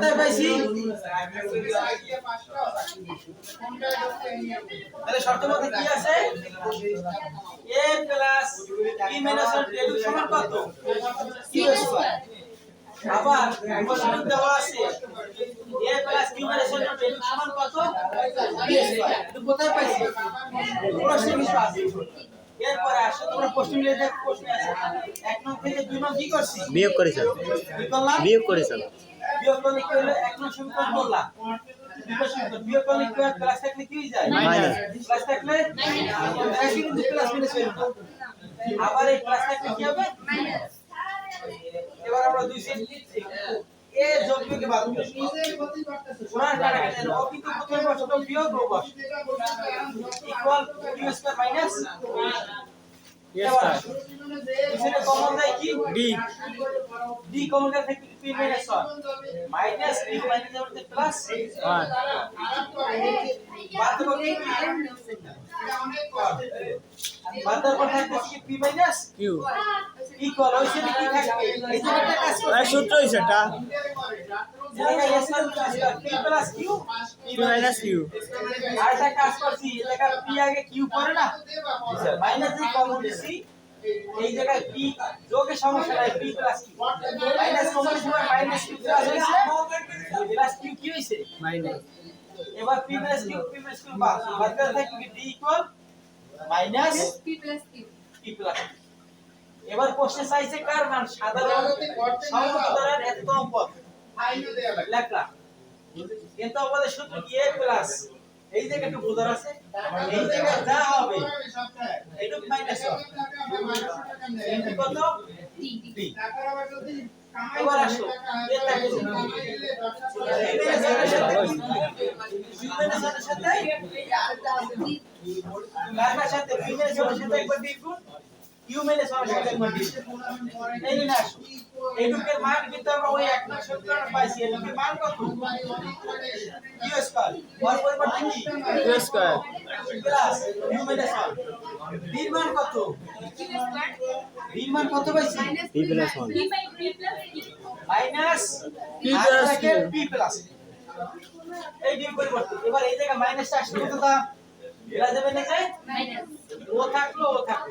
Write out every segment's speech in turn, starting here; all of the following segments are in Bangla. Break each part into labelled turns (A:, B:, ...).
A: কোথায় পাইছি? তাহলে শর্ত মতে কি আছে? A প্লাস b মাইনাস 1 এর সমান কত? কিউ স্কয়ার আবার প্রশ্ন দেওয়া আছে। A প্লাস b মাইনাস 1 এর সমান কত? B স্কয়ার কোথায় পাইছি? প্রশ্নে কিছু আছে। এরপরে আসো তোমরা প্রশ্ন মিলে দেখ প্রশ্ন আছে এক নং থেকে দুই নং কি করছি?
B: বিয়োগ করেছেন।
A: কি
B: বিয়োগ করেছেন।
A: বিয়োগ করলে কি হলো এক নং সমীকরণ করলাম বিয়োগ করলে কি হয় প্লাস থাকলে কি যায়? প্লাস থাকলে কিন্তু প্লাস মাইনাস হয়ে আবার এই প্লাস থাকলে কি হবে? এবার আমরা দুই সেট এ যোগ বিয়োগে বাদ করব ওনার কাটাকাটি ও কিন্তু প্রথমে বসতো বিয়োগ ও বস ইকুয়াল কিউ স্কয়ার মাইনাস এবার দুই কমন দেয় কি?
B: ডি
A: ডি কমন দেয় থেকে P minus 1 minus P minus হবে প্লাস
B: ওয়ান
A: বাদ দেবো কি বাদ থাকবে পি মাইনাস
B: কিউ
A: ইকুয়াল সাথে কি থাকবে? এই কাজ
B: আর সূত্র এটা।
A: জায়গা এস এর plus P plus Q
B: P minus Q
A: আর একটা কাজ করছি জায়গা পি আগে কিউ পড়ে না? মাইনাস যে কমন দিছি এই জায়গায় পি যোগের সমস্যা নাই P plus Q minus common সময় মাইনাস কিউ প্লাস হইছে প্লাস কিউ কি হইছে
B: মাইনাস
A: এবার P plus Q P plus Q বাদ। বাদ করে থাকবে D equal minus P plus Q P plus এবার প্রশ্নে চাইছে কার মান? সাধারণ সমতলের একতম পদ লেখলা কিন্তু আমাদের সূত্র কি? A প্লাস এই জায়গায় একটু বোঝার আছে। এই জায়গায় যা হবে এইটুক মাইনাস হবে। কত এবার আসো এ থাকে সাথে সাথে কার সাথে b এর সাথে একবার d গুণ q মেলে সাথে একবার d এই নিয়ে আসো এইটুকের মান কিন্তু আমরা ওই এক নং সমীকরণে পাইছি এইটুকের মান কত q স্কয়ার ওর পরিবর্তে কি
B: Q square
A: plus q minus 1 এর মান কত মান কত পাইছি?
B: Plus
A: minus. প্লাস এই d পরিবর্তে এবার এই জায়গা মাইনাসটা আসলে কত তা? এরা যাবে না যায় ও থাকল ও থাকল।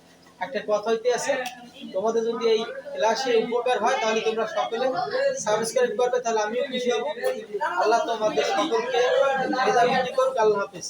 A: একটা কথা হইতে আছে তোমাদের যদি এই ক্লাসে উপকার হয়, তাহলে তোমরা সকলে সাবস্ক্রাইব করবে, তাহলে আমিও খুশি হব। আল্লাহ তোমাদের সকলকে করুক, আল্লাহ হাফেজ।